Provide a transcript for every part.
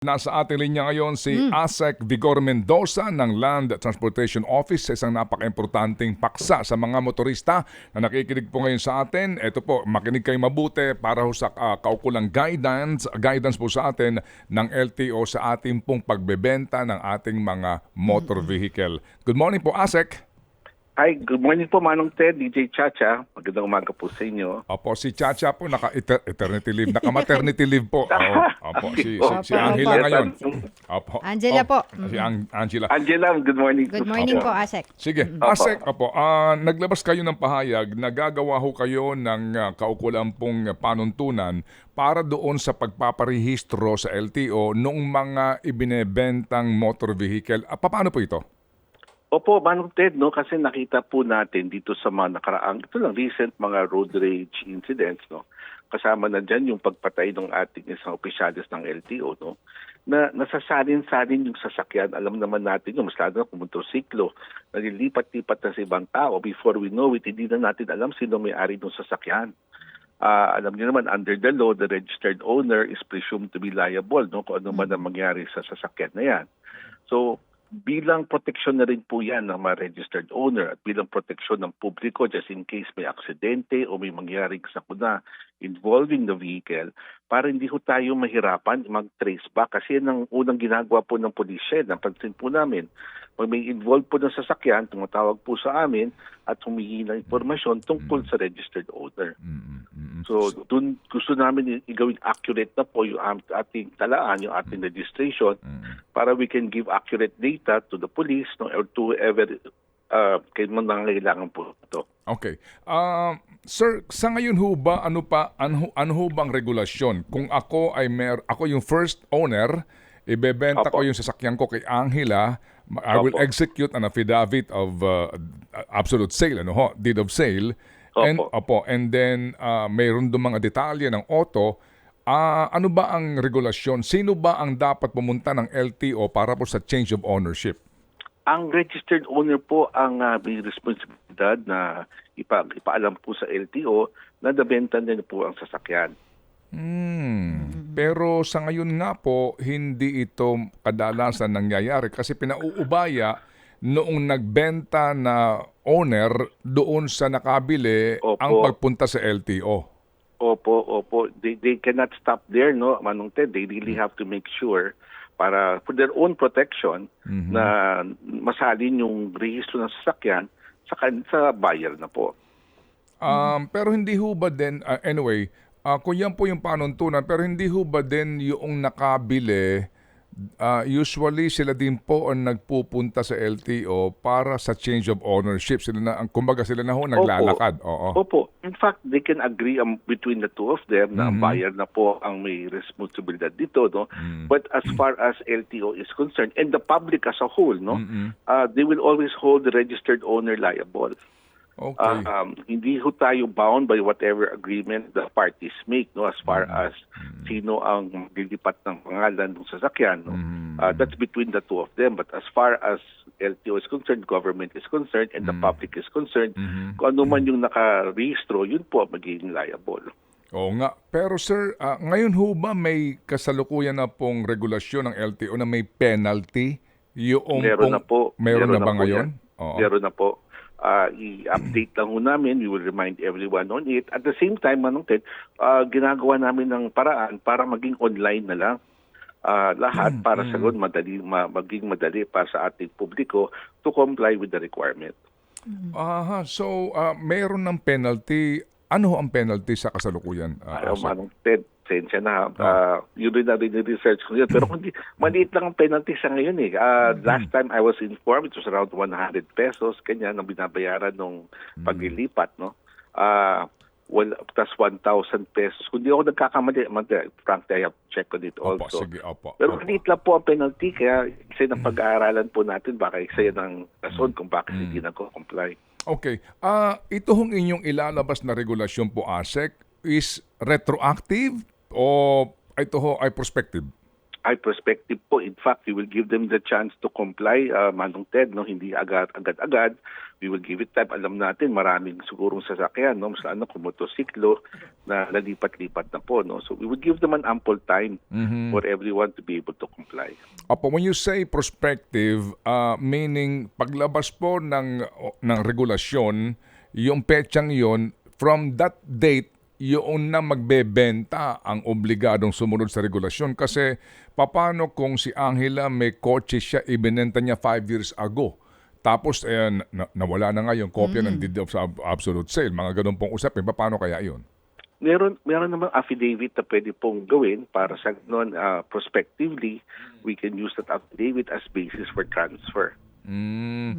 Nasa ating linya ngayon si ASEC Vigor Mendoza ng Land Transportation Office sa isang napaka-importanting paksa sa mga motorista na nakikinig po ngayon sa atin. Ito po, makinig kayo mabuti para ho sa ah, kaukulang guidance, guidance po sa atin ng LTO sa ating pong pagbebenta ng ating mga motor vehicle. Good morning po ASEC. Hi, good morning po Manong Ted, DJ Chacha. Magandang umaga po sa inyo. Opo, si Chacha po naka-eternity leave, naka-maternity leave po. Oo, opo, si, si, si Opo, Angela ngayon. Opo. Angela po. Si Ang- Angela. Angela, good morning. Good morning Opo. po, Asek. Sige, Asek, opo, ah, naglabas kayo ng pahayag, nagagawa ho kayo ng uh, kaukulang pong panuntunan para doon sa pagpaparehistro sa LTO noong mga ibinebentang motor vehicle. Ah, paano po ito? Opo, Manong Ted, no, kasi nakita po natin dito sa mga nakaraang, ito lang recent mga road rage incidents, no. Kasama na dyan yung pagpatay ng ating isang opisyalis ng LTO, no, na nasasalin-salin yung sasakyan. Alam naman natin yung mas lalo na kung motorsiklo, nalilipat-lipat na sa ibang tao. Before we know it, hindi na natin alam sino may-ari ng sasakyan. Ah, alam niyo naman, under the law, the registered owner is presumed to be liable, no, kung ano man ang mangyari sa sasakyan na yan. So, bilang proteksyon na rin po yan ng mga registered owner at bilang proteksyon ng publiko just in case may aksidente o may mangyaring sakuna involving the vehicle para hindi ho tayo mahirapan mag-trace back kasi yan ang unang ginagawa po ng pulisya. Napansin po namin, pag may involved po ng sasakyan, tumatawag po sa amin at humihingi ng impormasyon tungkol sa registered owner. So, dun gusto namin igawin accurate na po yung ating talaan, yung ating registration para we can give accurate data to the police no, or to whoever uh, kailan nangangailangan po ito. Okay. Ah, sir, sa ngayon ho ba ano pa ano, ano ho bang regulasyon? Kung ako ay mer ako yung first owner, ibebenta ko Opo. yung sasakyan ko kay Angela, I will Opo. execute an affidavit of uh, absolute sale, ano ho, deed of sale. And Opo. and then ah, mayroon doon mga detalye ng auto. Ah, ano ba ang regulasyon? Sino ba ang dapat pumunta ng LTO para po sa change of ownership? Ang registered owner po ang uh, may responsibilidad na ipa, ipaalam po sa LTO na nabenta niya po ang sasakyan. Hmm. Pero sa ngayon nga po, hindi ito kadalasan nangyayari kasi pinauubaya noong nagbenta na owner doon sa nakabili Opo. ang pagpunta sa LTO. Opo, opo. They, they cannot stop there, no, Manong Ted. They really have to make sure para for their own protection na masalin yung rehistro ng sasakyan sa, sa buyer na po. Um, pero hindi ho ba din, uh, anyway, uh, kung yan po yung panuntunan, pero hindi ho ba din yung nakabili, uh, usually sila din po ang nagpupunta sa LTO para sa change of ownership. Sila na, ang kumbaga sila na ho naglalakad. Oo. Opo. In fact, they can agree um, between the two of them na ang buyer na po ang may responsibilidad dito, no? But as far as LTO is concerned and the public as a whole, no? uh, they will always hold the registered owner liable. Okay. Uh, um, hindi ho tayo bound by whatever agreement the parties make no as far as sino ang maglilipat ng pangalan ng sasakyan no Uh, that's between the two of them but as far as LTO is concerned government is concerned and the public is concerned kung ano man yung nakarehistro yun po ang magiging liable Oo nga. Pero sir, ah, ngayon ho ba may kasalukuyan na pong regulasyon ng LTO na may penalty? Yung Meron pong- na po. Meron, na ba po ngayon? Oo. Meron na po. Ah, i-update lang ho namin. We will remind everyone on it. At the same time, Manong Ted, ah, ginagawa namin ng paraan para maging online na lang. Ah, lahat para sa ganun madali ma- maging madali para sa ating publiko to comply with the requirement. Aha, so ah, meron ng penalty. Ano ang penalty sa kasalukuyan? ah, Ayaw? Manong Ted, sensya na. Ah, yun rin na rin research ko yun. Pero kundi, maliit lang ang penalty sa ngayon eh. Ah, Last time I was informed, it was around 100 pesos, kanya ang binabayaran nung paglilipat, no? Ah, well, tas 1,000 pesos. Kung di ako nagkakamali, frankly, I have to check on it Opo, also. sige, opo. Pero opo. maliit lang po ang penalty, kaya isa ng pag-aaralan po natin, baka isa yan ang rason kung bakit hindi nagko-comply. Okay. Ah, ito hong inyong ilalabas na regulasyon po, ASEC, is retroactive o ito ho ay prospective? ay prospective po. In fact, we will give them the chance to comply, uh, Manong Ted, no? hindi agad, agad-agad. We will give it time. Alam natin, maraming sigurong sasakyan, no? Sa ano, kung motosiklo na nalipat-lipat na po. No? So we will give them an ample time for everyone to be able to comply. Opo, when you say prospective, uh, meaning paglabas po ng, ng regulasyon, yung petsang yon from that date, yun na magbebenta ang obligadong sumunod sa regulasyon. Kasi papano kung si Angela may kotse siya, ibinenta niya 5 years ago. Tapos eh, na- nawala na nga yung kopya ng deed of ab- absolute sale. Mga ganun pong usapin. Paano kaya yun? Meron meron namang affidavit na pwede pong gawin para sa noon prospectively we can use that affidavit as basis for transfer. Mm.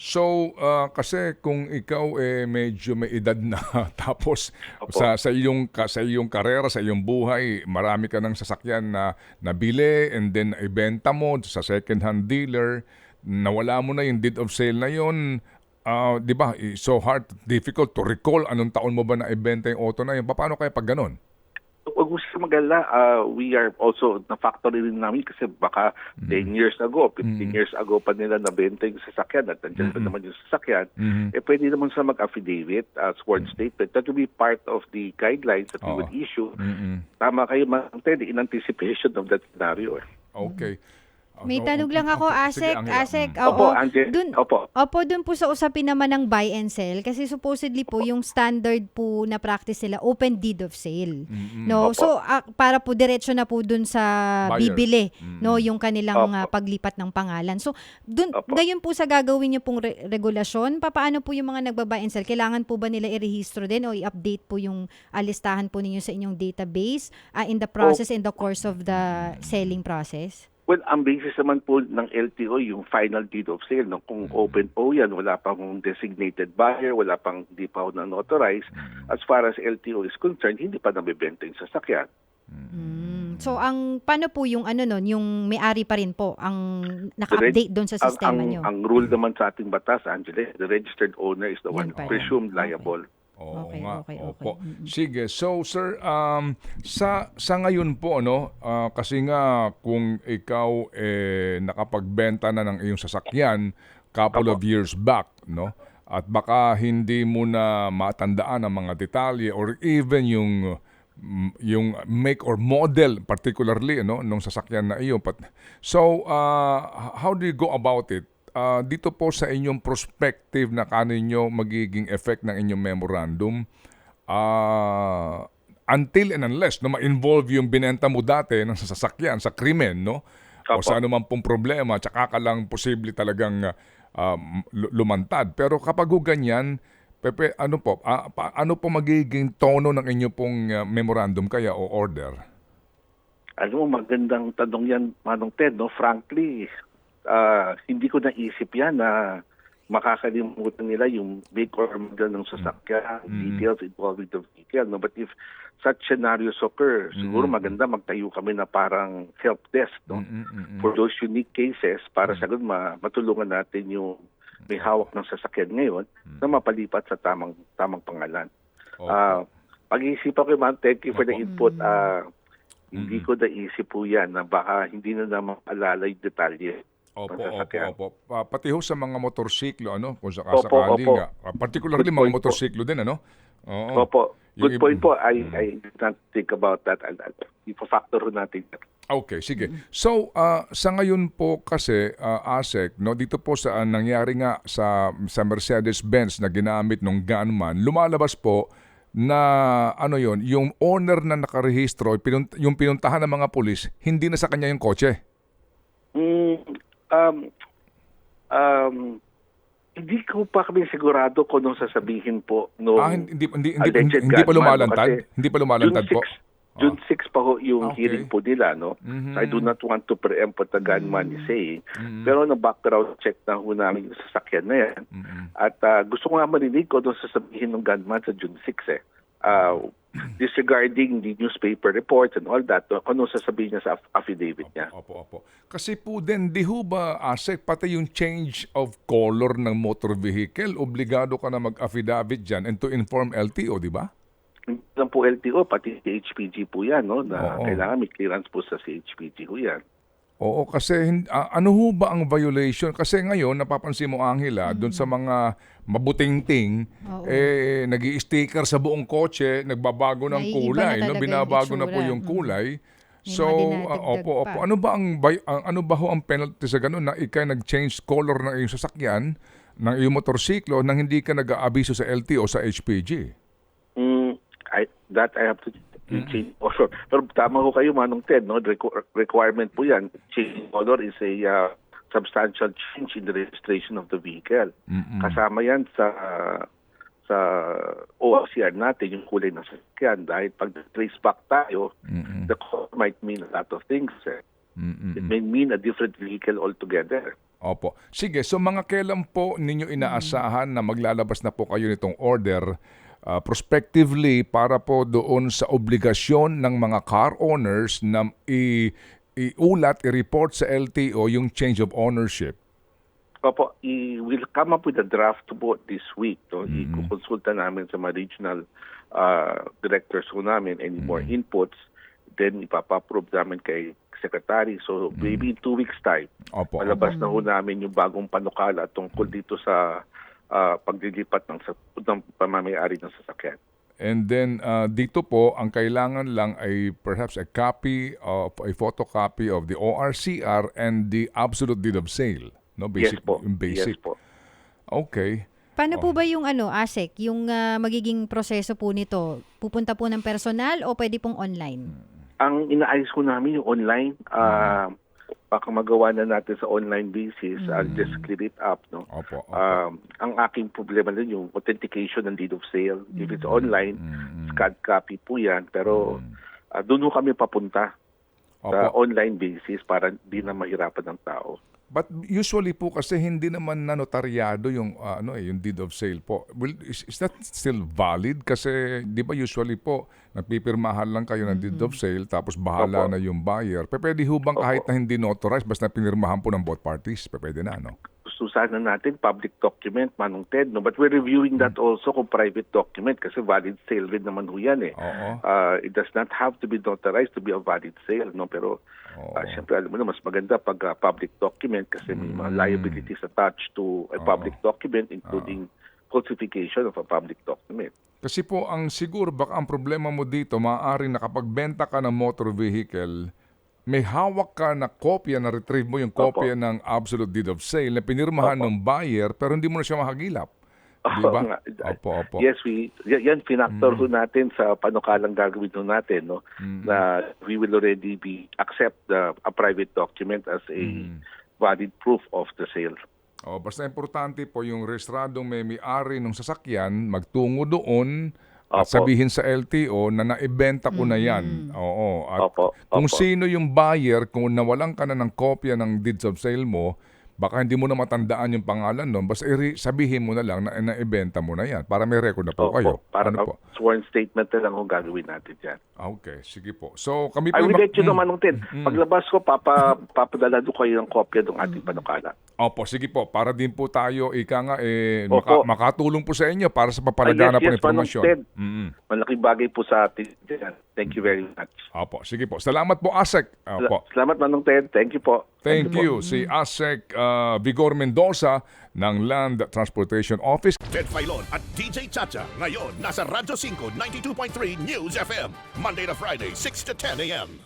So, ah, kasi kung ikaw eh medyo may edad na tapos Opo. sa sa iyong ka, sa iyong karera, sa iyong buhay, marami ka ng sasakyan na nabili and then ibenta mo sa second hand dealer, nawala mo na yung deed of sale na yon. Ah, 'di ba? eh, So hard, difficult to recall anong taon mo ba na ibenta yung auto na yun. Paano kaya pag ganun? Huwag mo siya magala, uh, we are also na-factory rin namin kasi baka 10 years ago, 15 years ago pa nila nabenta yung sasakyan at nandiyan pa naman yung sasakyan, eh pwede naman sa mag-affidavit, uh, sworn statement. That will be part of the guidelines that we Oo. would issue. Mm-mm. Tama kayo, Ma'am Ted, in anticipation of that scenario. eh. Okay. May Ah, tanong lang ako, Asek. Asek, Mm. oo. Opo, Angel. Dun, Opo. Opo, dun po sa usapin naman ng buy and sell kasi supposedly po yung standard po na practice nila open deed of sale. No, Opo. so ah, para po diretso na po dun sa Buyer. bibili no yung kanilang Opo. ah, paglipat ng pangalan. So dun Opo. gayon po sa gagawin niyo pong re- regulasyon, papaano po yung mga nagba-buy and sell? Kailangan po ba nila i-rehistro din o i-update po yung alistahan po ninyo sa inyong database ah, in the process in the course of the selling process? Well, ang basis naman po ng LTO, yung final deed of sale. No? Kung open po yan, wala pang designated buyer, wala pang hindi pa ho na-authorize. As far as LTO is concerned, hindi pa nabibenta yung sasakyan. Mm. So ang paano po yung ano nun, yung may-ari pa rin po ang naka-update doon sa Ang, sistema ang, nyo? ang rule naman sa ating batas, Angela, the registered owner is the Yan one presumed Okay. Oo Okay, nga. okay, okay. Opo. Mm-mm. Sige. So, sir, um, sa, sa ngayon po, ano, ah, kasi nga kung ikaw eh, nakapagbenta na ng iyong sasakyan couple of years back, no? At baka hindi mo na matandaan ang mga detalye or even yung mm, yung make or model particularly no nung sasakyan na iyo Pat- so uh, how do you go about it Ah, dito po sa inyong perspective na kaninyo magiging effect ng inyong memorandum ah, until and unless no ma-involve yung binenta mo dati ng sasakyan sa krimen no o Opo. sa anumang pong problema tsaka ka lang posible talagang lu- lumantad pero kapag ho ganyan Pepe, ano po, ah, pa- ano po magiging tono ng inyo pong ah, memorandum kaya o order? Alam mo, magandang tanong yan, Manong Ted. No? Frankly, ah, hindi ko naisip yan na makakalimutan nila yung make or model ng sasakyan, details involving the vehicle. No? But if such scenarios occur, siguro maganda magtayo kami na parang help desk no? Mm-mm-mm. for those unique cases para sa ganun ma- matulungan natin yung may hawak ng sasakyan ngayon na mapalipat sa tamang tamang pangalan. Opo. Ah, pag-iisipan ko, ma'am, thank you for the input. Ah, hindi ko naisip po yan na baka hindi na naman alala yung detalye. Opo, opo, sasakyan. opo. Pa- pati ho sa mga motorsiklo, ano, kung Opo, sakasakali opo. nga. Ah, particularly Good mga point po. motorsiklo din, ano? Oo. Opo, Yung good ib- point po. I, I did not think about that. I'll- I'll- Ipa-factor natin. Okay, sige. So, ah, sa ngayon po kasi, ah, ASEC, no, dito po sa ah, nangyari nga sa, sa Mercedes-Benz na ginamit ng gunman, lumalabas po na ano yon yung owner na nakarehistro, pinunt- yung pinuntahan ng mga pulis, hindi na sa kanya yung kotse. Mm, um, um, hindi ko pa kami sigurado kung anong sasabihin po no Ah, hindi, hindi, hindi, hindi, pa lumalantad? Hindi pa lumalantad June po? 6, June 6 pa ho yung Okay. hearing po nila, no? Mhm. So I do not want to preempt what the gunman is saying. Mhm. Pero na background check na ho namin yung sasakyan na yan. Mhm. At ah, gusto ko nga marinig ko doon sasabihin ng gunman sa June 6 eh. Ah, disregarding the newspaper reports and all that, ano sasabihin niya sa aff- affidavit niya. Opo, opo. Kasi po din, di ho ba, ASEC, pati yung change of color ng motor vehicle, obligado ka na mag-affidavit dyan and to inform LTO, di ba? Hindi lang po LTO, pati CHPG po yan, no? Na Oo. kailangan may clearance po sa CHPG po yan. Oo, kasi ah, ano ho ba ang violation? Kasi ngayon, napapansin mo, Angela, doon sa mga mabuting-ting, Oo. eh, nag sticker sa buong kotse, nagbabago ng Naiiba kulay, na no? binabago yung na po yung Mm. kulay. May So, dinadagdag opo, opo. pa. Ano ba ang vi- ang- ano ba ho ang penalty sa ganun na ikay nag-change color ng iyong sasakyan, ng iyong motorsiklo nang hindi ka nag-aabiso sa LTO sa HPG? Mm, I, that I have to change color. Pero tama ho kayo, Manong Ted, no? Requ- requirement po yan. Changing color is a uh, substantial change in the registration of the vehicle. Kasama yan sa sa ORCR natin, yung kulay ng sasakyan. Dahil pag trace back tayo, the color might mean a lot of things. Eh. It may mean a different vehicle altogether. Opo. Sige, so mga kailan po ninyo inaasahan na maglalabas na po kayo nitong order uh, prospectively para po doon sa obligasyon ng mga car owners na i- iulat, i-report sa LTO yung change of ownership? Opo, i will come up with a draft po this week. No? Ikukonsulta namin sa mga regional uh, directors ko namin any more inputs. Then ipapaprove namin kay secretary. So maybe in two weeks time, Opo. malabas na ho namin yung bagong panukala tungkol dito sa uh, paglilipat ng, sa- ng pamamayari ng sasakyan. And then uh, dito po, ang kailangan lang ay perhaps a copy of a photocopy of the ORCR and the absolute deed of sale. No, basic, yes po. basic. Yes po. Okay. Paano Oh. po ba yung ano, ASEC, yung ah, magiging proseso po nito? Pupunta po ng personal o pwede pong online? Ang inaayos ko namin yung online. Uh, baka magawa na natin sa online basis. I'll just clear it up. No? Opo. opo. Um, ang aking problema din yung authentication ng deed of sale. If it's online, Mm, scanned copy po yan. Pero uh, doon kami papunta sa Opo. online basis para di na mahirapan ng tao. But usually po kasi hindi naman na notaryado yung ah, ano eh, yung deed of sale po. Will is, is that still valid kasi 'di ba usually po nagpipirmahan lang kayo ng deed of sale tapos bahala Opo. na yung buyer. Pwede ho bang kahit na hindi notarized basta pinirmahan po ng both parties? Pwede na, no? Gusto sana natin public document, Manong Ted. No? But we're reviewing that also kung private document kasi valid sale rin naman ho yan eh. Oo. Uh, it does not have to be notarized to be a valid sale. no Pero Oo. uh, syempre alam mo na, mas maganda pag uh, public document kasi may mga liabilities attached to a public document including falsification of a public document. Kasi po ang siguro baka ang problema mo dito maaaring nakapagbenta ka ng motor vehicle may hawak ka na kopya na retrieve mo yung kopya ng absolute deed of sale na pinirmahan ng buyer pero hindi mo na siya mahagilap. Di Oo ba? Opo, opo. Yes, we yan pinactor ho natin sa panukalang gagawin ho natin no na we will already be accept the a private document as a valid proof of the sale. Oh, basta importante po yung rehistradong may may-ari ng sasakyan magtungo doon at Opo. sabihin sa LTO na naibenta ko na yan. Oo. At Opo, kung opo. sino yung buyer, kung nawalan ka na ng kopya ng deeds of sale mo, baka hindi mo na matandaan yung pangalan nun. Basta sabihin mo na lang na naibenta mo na yan para may record na po Opo, kayo. para ano po? sworn statement na lang ho gagawin natin yan. Ah, Okay, sige po. So kami po... I will mak- let you know, Mm. Manong Ted. Paglabas ko, papa, papadala do kayo ng kopya ng ating panukala. Opo, sige po. Para din po tayo, ika nga, eh, Opo. maka- makatulong po sa inyo para sa papalagana Ah, po ng yes, yes, Manong informasyon. Ted. Mm-mm. Malaking bagay po sa atin. yan. Thank you very much. Opo, sige po. Salamat po, Asek. Opo. Salamat, Manong Ted. Thank you po. Thank you. Si Asek uh, Vigor Mendoza ng Land Transportation Office. Ted Filon at DJ Chacha. Ngayon, nasa Radyo 5, 92.3 News FM. Monday to Friday, 6 to 10 a.m.